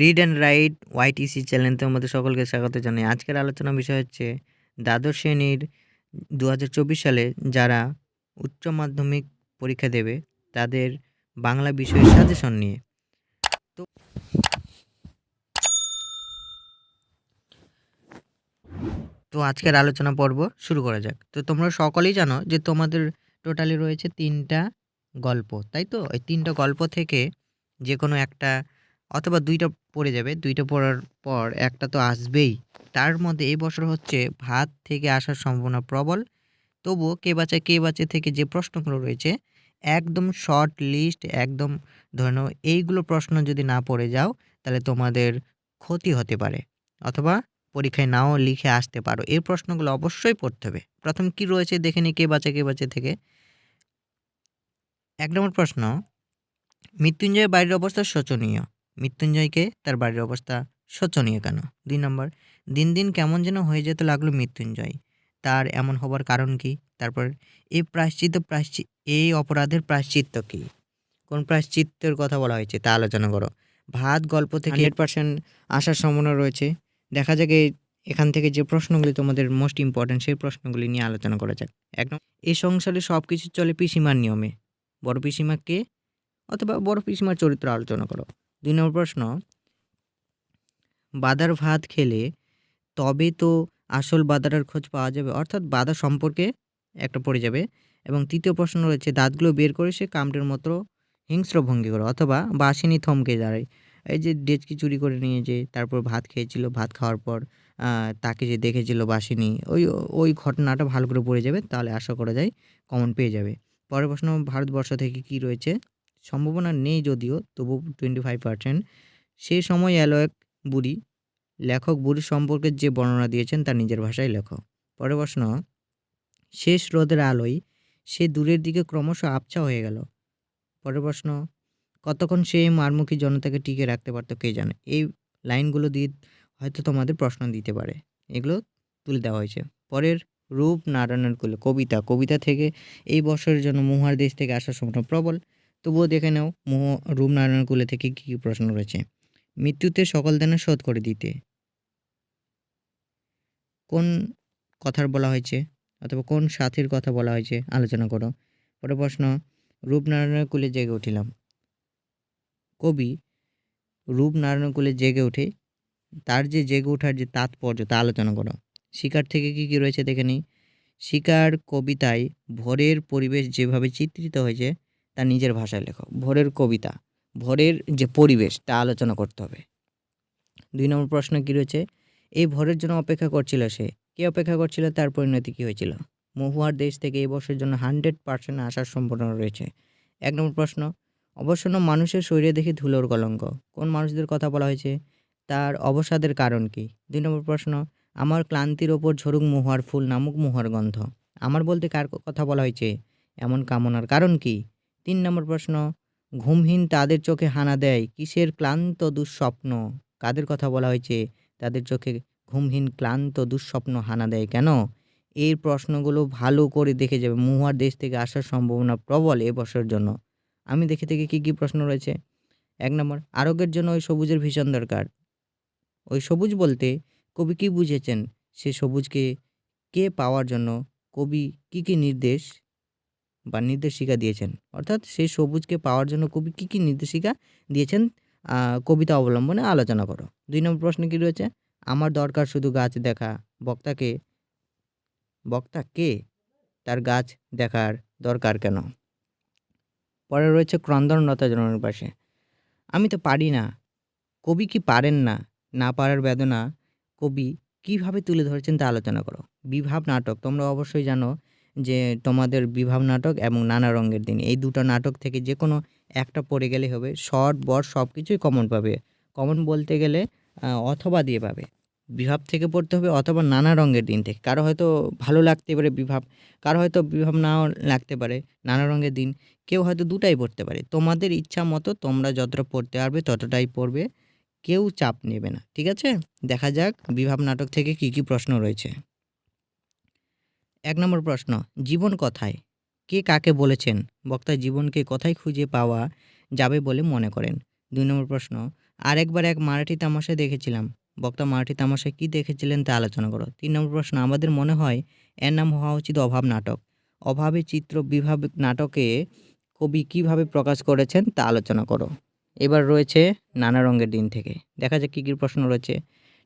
Read and write YTC channel তোমাদের সকলকে স্বাগত জানাই। আজকের আলোচনার বিষয় হচ্ছে দ্বাদশ শ্রেণির দু হাজার চব্বিশ সালে যারা উচ্চ মাধ্যমিক পরীক্ষা দেবে, তাদের বাংলা বিষয়ের সাজেশন নিয়ে। তো তো আজকের আলোচনা পর্ব শুরু করা যাক। তো তোমরা সকলেই জানো যে তোমাদের টোটালি রয়েছে তিনটা গল্প, তাই তো? ওই তিনটা গল্প থেকে যে কোনো একটা অথবা দুইটা পড়ে যাবে, দুইটা পড়ার পর একটা তো আসবেই। তার মধ্যে এই বছর হচ্ছে ভাত থেকে আসার সম্ভাবনা প্রবল। তবুও কে বাঁচে কে বাঁচে থেকে যে প্রশ্নগুলো রয়েছে, একদম শর্ট লিস্ট একদম ধরে নাও এইগুলো প্রশ্ন যদি না পড়ে যাও, তাহলে তোমাদের ক্ষতি হতে পারে। অথবা পরীক্ষায় নাও লিখে আসতে পারো। এই প্রশ্নগুলো অবশ্যই পড়তে হবে। প্রথম কি রয়েছে দেখে নি কে বাঁচে কে বাঁচে থেকে। এক নম্বর প্রশ্ন, মৃত্যুঞ্জয়ের বাড়ির অবস্থা শোচনীয়। মৃত্যুঞ্জয়কে তার বাড়ির অবস্থা শোচনীয় কেন? দুই নম্বর, দিন দিন কেমন যেন হয়ে যেতে লাগল মৃত্যুঞ্জয়। তার এমন হবার কারণ কি? তারপর এই প্রায়শ্চিত্ত প্রায়শ্চিত এই অপরাধের প্রায়শ্চিত্ত কি? কোন প্রায়শ্চিত্তের কথা বলা হয়েছে তা আলোচনা করো। ভাত, গল্প থেকে হান্ড্রেড পার্সেন্ট আসার সম্ভাবনা রয়েছে। দেখা যাক এখান থেকে যে প্রশ্নগুলি তোমাদের মোস্ট ইম্পর্টেন্ট সেই প্রশ্নগুলি নিয়ে আলোচনা করা যাক। একদম এই সংসারে সব কিছু চলে পিসিমার নিয়মে। বড় পিসিমাকে অথবা বড় পিসিমার চরিত্র আলোচনা করো। দুই নম্বর প্রশ্ন, বাদার ভাত খেলে তবে তো আসল বাদারের খোঁজ পাওয়া যাবে। অর্থাৎ বাদা সম্পর্কে একটা পড়ে যাবে। এবং তৃতীয় প্রশ্ন রয়েছে, দাঁতগুলো বের করে সে কামড়ের মতো হিংস্র ভঙ্গি করে অথবা বাসিনী থমকে দাঁড়ায়। এই যে ডেচকি চুরি করে নিয়ে যে তারপর ভাত খেয়েছিল, ভাত খাওয়ার পর তাকে যে দেখেছিল বাসিনী, ওই ওই ঘটনাটা ভালো করে পড়ে যাবে, তাহলে আশা করা যায় কমন পেয়ে যাবে। পরের প্রশ্ন, ভারতবর্ষ থেকে কি রয়েছে? সম্ভাবনা নেই যদিও তবু টোয়েন্টি ফাইভ পার্সেন্ট সে সময় এক বুড়ি, লেখক বুড়ি সম্পর্কে যে বর্ণনা দিয়েছেন তার নিজের ভাষায় লেখো। পরের প্রশ্ন, শেষ রোদের আলোয় সে দূরের দিকে ক্রমশ আবছা হয়ে গেল। পরের প্রশ্ন, কতক্ষণ সে মারমুখী জনতাকে টিকে রাখতে পারতো কে জানে? এই লাইনগুলো দিয়ে হয়তো তোমাদের প্রশ্ন দিতে পারে। এগুলো তুলে দেওয়া হয়েছে। পরের রূপ নারায়ণের কুলে কবিতা। কবিতা থেকে এই বছরের জন্য মুহার দেশ থেকে আসার সম্ভাবনা প্রবল। তবুও দেখে নাও, মোহ, রূপনারায়ণের কুলে থেকে কী কী প্রশ্ন রয়েছে। মৃত্যুতে সকল দানা শোধ করে দিতে। কোন কথার বলা হয়েছে? অথবা কোন সাথীর কথা বলা হয়েছে? আলোচনা করো। পরে প্রশ্ন, রূপনারায়ণের কুলে জেগে উঠিলাম। কবি রূপনারায়ণের কুলে জেগে উঠে তার যে জেগে ওঠার যে তাৎপর্য তা আলোচনা করো। শিকার থেকে কি কি রয়েছে দেখে নিই। শিকার কবিতায় ভোরের পরিবেশ যেভাবে চিত্রিত হয়েছে তা নিজের ভাষায় লেখো। ভোরের কবিতা, ভোরের যে পরিবেশ, তা আলোচনা করতে হবে। দুই নম্বর প্রশ্ন কী রয়েছে? এই ভোরের জন্য অপেক্ষা করছিল সে। কে অপেক্ষা করছিল? তার পরিণতি কী হয়েছিল? মহুয়ার দেশ থেকে এই বছরের জন্য হান্ড্রেড পার্সেন্ট আসার সম্ভাবনা রয়েছে। এক নম্বর প্রশ্ন, অবসন্ন মানুষের শরীরে দেখি ধুলোর কলঙ্ক। কোন মানুষদের কথা বলা হয়েছে? তার অবসাদের কারণ কি? দুই নম্বর প্রশ্ন, আমার ক্লান্তির ওপর ঝরুক মহুয়ার ফুল নামুক মহুয়ার গন্ধ। আমার বলতে কার কথা বলা হয়েছে? এমন কামনার কারণ কি? তিন নম্বর প্রশ্ন, ঘুমহীন তাদের চোখে হানা দেয়, কিসের ক্লান্ত দুঃস্বপ্ন? কাদের কথা বলা হয়েছে, তাদের চোখে ঘুমহীন ক্লান্ত দুঃস্বপ্ন হানা দেয় কেন? এই প্রশ্নগুলো ভালো করে দেখে যাবে মহুয়ার দেশ থেকে আসার সম্ভাবনা প্রবল এ বছরের জন্য। আমি দেখে থেকে কী কী প্রশ্ন রয়েছে? এক নম্বর, আরোগ্যের জন্য ওই সবুজের ভীষণ দরকার। ওই সবুজ বলতে কবি কী বুঝেছেন? সে সবুজকে কে পাওয়ার জন্য? কবি কী কী নির্দেশ? বা নির্দেশিকা দিয়েছেন। অর্থাৎ সেই সবুজকে পাওয়ার জন্য কবি কী কী নির্দেশিকা দিয়েছেন কবিতা অবলম্বনে আলোচনা করো। দুই নম্বর প্রশ্ন কী রয়েছে? আমার দরকার শুধু গাছ দেখা, বক্তাকে বক্তা কে তার গাছ দেখার দরকার কেন? পরে রয়েছে ক্রন্দনরতা জননের পাশে। আমি তো পারি না। কবি কি পারেন না? না পারার বেদনা কবি কীভাবে তুলে ধরেছেন তা আলোচনা করো। বিভাব নাটক, তোমরা অবশ্যই জানো যে তোমাদের বিভাব নাটক এবং নানা রঙের দিন। এই দুটো নাটক থেকে যে কোনো একটা পড়ে গেলে হবে। শর্ট, বড় সব কিছুই কমন পাবে। কমন বলতে গেলে অথবা দিয়ে পাবে। বিভাব থেকে পড়তে হবে অথবা নানা রঙের দিন থেকে। কারও হয়তো ভালো লাগতে পারে বিভাব, কারও হয়তো বিভাব নাও লাগতে পারে, নানা রঙের দিন। কেউ হয়তো দুটাই পড়তে পারে। তোমাদের ইচ্ছা মতো তোমরা যতটা পড়তে পারবে ততটাই পড়বে। কেউ চাপ নেবে না। ঠিক আছে? দেখা যাক বিভাব নাটক থেকে কি কি প্রশ্ন রয়েছে। এক নম্বর প্রশ্ন, জীবন কথায়? কে কাকে বলেছেন? বক্তা জীবনকে কথায় খুঁজে পাওয়া যাবে বলে মনে করেন। দুই নম্বর প্রশ্ন, আরেকবার এক মারাঠি তামাশা দেখেছিলাম। বক্তা মারাঠি তামাশায় কী দেখেছিলেন তা আলোচনা করো। তিন নম্বর প্রশ্ন, আমাদের মনে হয় এর নাম হওয়া উচিত অভাব নাটক। অভাবে চিত্র বিভাব নাটকে কবি কীভাবে প্রকাশ করেছেন তা আলোচনা করো। এবার রয়েছে নানা রঙের দিন থেকে। দেখা যাক কী কী প্রশ্ন রয়েছে।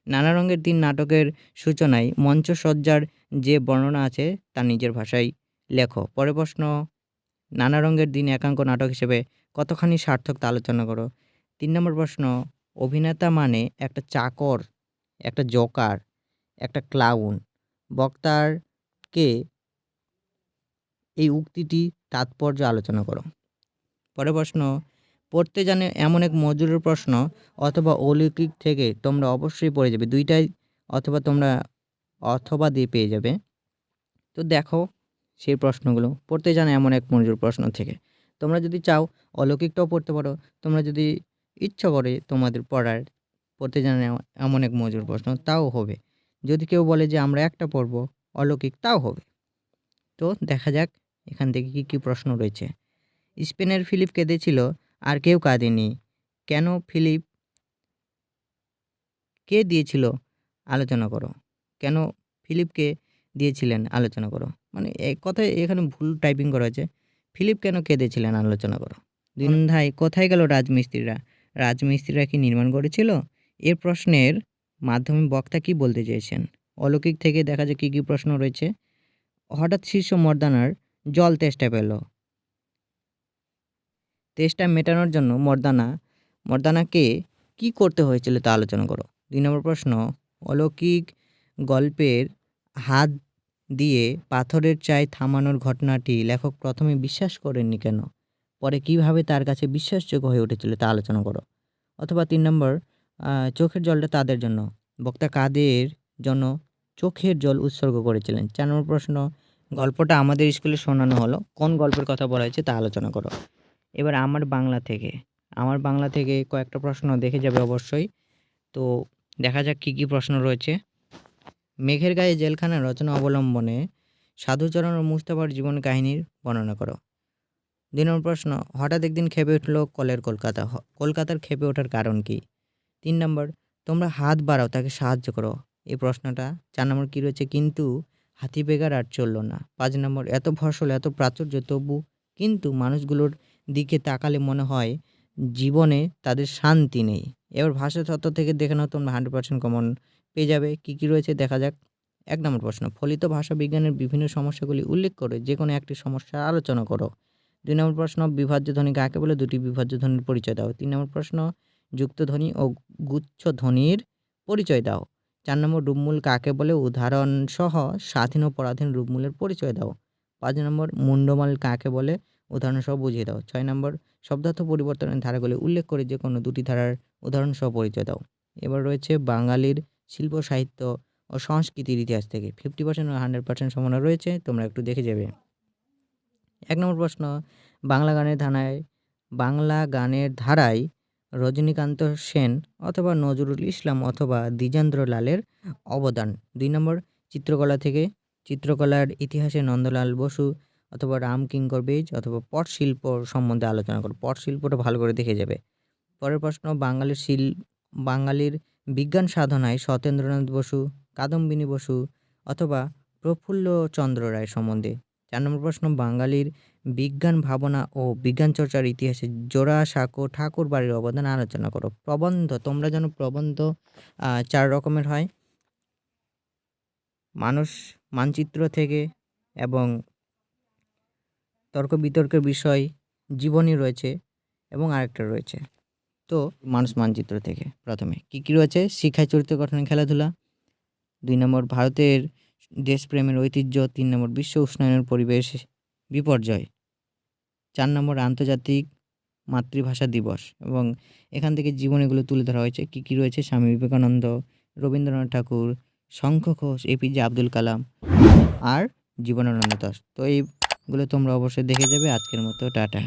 নানা রঙের দিন নাটকের সূচনায় মঞ্চসজ্জার যে বর্ণনা আছে তা নিজের ভাষায় লেখো। পরে প্রশ্ন, নানা রঙের দিন একাঙ্ক নাটক হিসেবে কতখানি সার্থক তা আলোচনা করো? তিন নম্বর প্রশ্ন, অভিনেতা মানে একটা চাকর, একটা জোকার, একটা ক্লাউন। বক্তারকে এই উক্তিটি তাৎপর্য আলোচনা করো? পরে প্রশ্ন পড়তে জানে এমন এক মজুরের প্রশ্ন অথবা অলৌকিক থেকে তোমরা অবশ্যই পড়ে যাবে। দুইটাই অথবা তোমরা অথবা দিয়ে পেয়ে যাবে। তো দেখো সেই প্রশ্নগুলো। পড়তে জানে এমন এক মজুর প্রশ্ন থেকে। তোমরা যদি চাও অলৌকিকটাও পড়তে পারো। তোমরা যদি ইচ্ছা করে তোমাদের পড়ার, পড়তে জানে এমন এক মজুর প্রশ্ন, তাও হবে। যদি কেউ বলে যে আমরা একটা পড়ব, অলৌকিক, তাও হবে। তো দেখা যাক এখান থেকে কী কী প্রশ্ন রয়েছে। স্পেনের ফিলিপ কেঁদেছিল আর কেউ কাঁদেনি। কেন ফিলিপ? কে দিয়েছিল? আলোচনা করো। কেন ফিলিপকে দিয়েছিলেন? আলোচনা করো। মানে এক কথায় এখানে ভুল টাইপিং করা হয়েছে। ফিলিপ কেন কেঁদেছিলেন আলোচনা করো। দিন ভাই কোথায় গেল রাজমিস্ত্রিরা? রাজমিস্ত্রিরা কি নির্মাণ করেছিল? এর প্রশ্নের মাধ্যমে বক্তা কি বলতে চেয়েছেন? অলৌকিক থেকে দেখা যায় কী কী প্রশ্ন রয়েছে। হঠাৎ শীর্ষ মর্দানার জল তেষ্টা পেল। তেষ্টা মেটানোর জন্য মর্দানা, মর্দানাকে কি করতে হয়েছিল তা আলোচনা করো। দুই নম্বর প্রশ্ন, অলৌকিক গল্পের হাত দিয়ে পাথরের চাই থামানোর ঘটনাটি লেখক প্রথমে বিশ্বাস করেননি কেন? পরে কীভাবে তার কাছে বিশ্বাসযোগ্য হয়ে উঠেছিল তা আলোচনা করো। অথবা তিন নম্বর চোখের জলটা তাদের জন্য, বক্তা কাদের জন্য চোখের জল উৎসর্গ করেছিলেন? চার নম্বর প্রশ্ন, গল্পটা আমাদের স্কুলে শোনানো হলো, কোন গল্পের কথা বলা হয়েছে তা আলোচনা করো। এবার আমার বাংলা থেকে। আমার বাংলা থেকে কয়েকটা প্রশ্ন দেখে যাবে অবশ্যই। তো দেখা যাক কী কী প্রশ্ন রয়েছে। মেঘের গায়ে জেলখানা রচনা অবলম্বনে সাধুচরণ ও মুস্তাফার জীবন কাহিনীর বর্ণনা করো। দুই নম্বর প্রশ্ন, হঠাৎ একদিন খেপে উঠল কলের কলকাতা। কলকাতার খেপে ওঠার কারণ কি? তিন নম্বর, তোমরা হাত বাড়াও, তাকে সাহায্য করো। এই প্রশ্নটা চার নম্বর কী রয়েছে? কিন্তু হাতি বেগার আর চলল না। পাঁচ নম্বর, এত ফসল, এত প্রাচুর্য, তবু কিন্তু মানুষগুলোর দিকে তাকালে মনে হয় জীবনে তাদের শান্তি নেই। এবার ভাষা তত্ত্ব থেকে দেখে নাও তোমরা হান্ড্রেড পার্সেন্ট কমন পেয়ে যাবে। কী কী রয়েছে দেখা যাক। এক নম্বর প্রশ্ন, ফলিত ভাষা বিজ্ঞানের বিভিন্ন সমস্যাগুলি উল্লেখ করে যে কোনো একটি সমস্যার আলোচনা করো। দুই নম্বর প্রশ্ন, বিভাজ্য ধ্বনি কাকে বলে? দুটি বিভাজ্য ধ্বনির পরিচয় দাও। তিন নম্বর প্রশ্ন, যুক্ত ধ্বনি ও গুচ্ছ ধ্বনির পরিচয় দাও। চার নম্বর, রূপমূল কাকে বলে? উদাহরণসহ স্বাধীন ও পরাধীন রূপমূলের পরিচয় দাও। পাঁচ নম্বর, মুন্ডমাল কাকে বলে? উদাহরণ সহ বুঝিয়ে দাও। ছয় নম্বর, শব্দার্থ পরিবর্তনের ধারাগুলি উল্লেখ করে যে কোনো দুটি ধারার উদাহরণ সহ পরিচয় দাও। এবার রয়েছে বাঙালির শিল্প, সাহিত্য ও সংস্কৃতির ইতিহাস থেকে। ফিফটি পার্সেন্ট ও হান্ড্রেড পার্সেন্ট সমানো রয়েছে, তোমরা একটু দেখে যাবে। এক নম্বর প্রশ্ন, বাংলা গানের ধারায়, বাংলা গানের ধারায় রজনীকান্ত সেন অথবা নজরুল ইসলাম অথবা দ্বিজেন্দ্র লালের অবদান। দুই নম্বর, চিত্রকলা থেকে, চিত্রকলার ইতিহাসে নন্দলাল বসু অথবা রাম কিঙ্কর বেজ অথবা পট শিল্প সম্বন্ধে আলোচনা করো। পট শিল্পটা ভালো করে দেখে যাবে। পরের প্রশ্ন, বাঙালির শিল, বাঙালির বিজ্ঞান সাধনায় সত্যেন্দ্রনাথ বসু, কাদম্বিনী বসু অথবা প্রফুল্ল চন্দ্র রায় সম্বন্ধে। চার নম্বর প্রশ্ন, বাঙালির বিজ্ঞান ভাবনা ও বিজ্ঞান চর্চার ইতিহাসে জোড়া সাঁকো ঠাকুর বাড়ির অবদান আলোচনা করো। প্রবন্ধ, তোমরা যেন প্রবন্ধ চার রকমের হয়। মানুষ, মানচিত্র থেকে এবং তর্ক বিতর্কের বিষয় জীবনী রয়েছে এবং আরেকটা রয়েছে। তো মানুষ মানচিত্র থেকে প্রথমে কী কী রয়েছে? শিক্ষায় চরিত্র গঠনে, খেলাধুলা। দুই নম্বর, ভারতের দেশপ্রেমের ঐতিহ্য। তিন নম্বর, বিশ্ব উষ্ণায়নের পরিবেশ বিপর্যয়। চার নম্বর, আন্তর্জাতিক মাতৃভাষা দিবস এবং এখান থেকে জীবনীগুলো তুলে ধরা হয়েছে। কী কী রয়েছে? স্বামী বিবেকানন্দ, রবীন্দ্রনাথ ঠাকুর, শঙ্খ ঘোষ এপিজে আব্দুল কালাম আর জীবনানন্দ দাস। তো এইগুলো তোমরা অবশ্যই দেখে যাবে। আজকের মতো টাটা।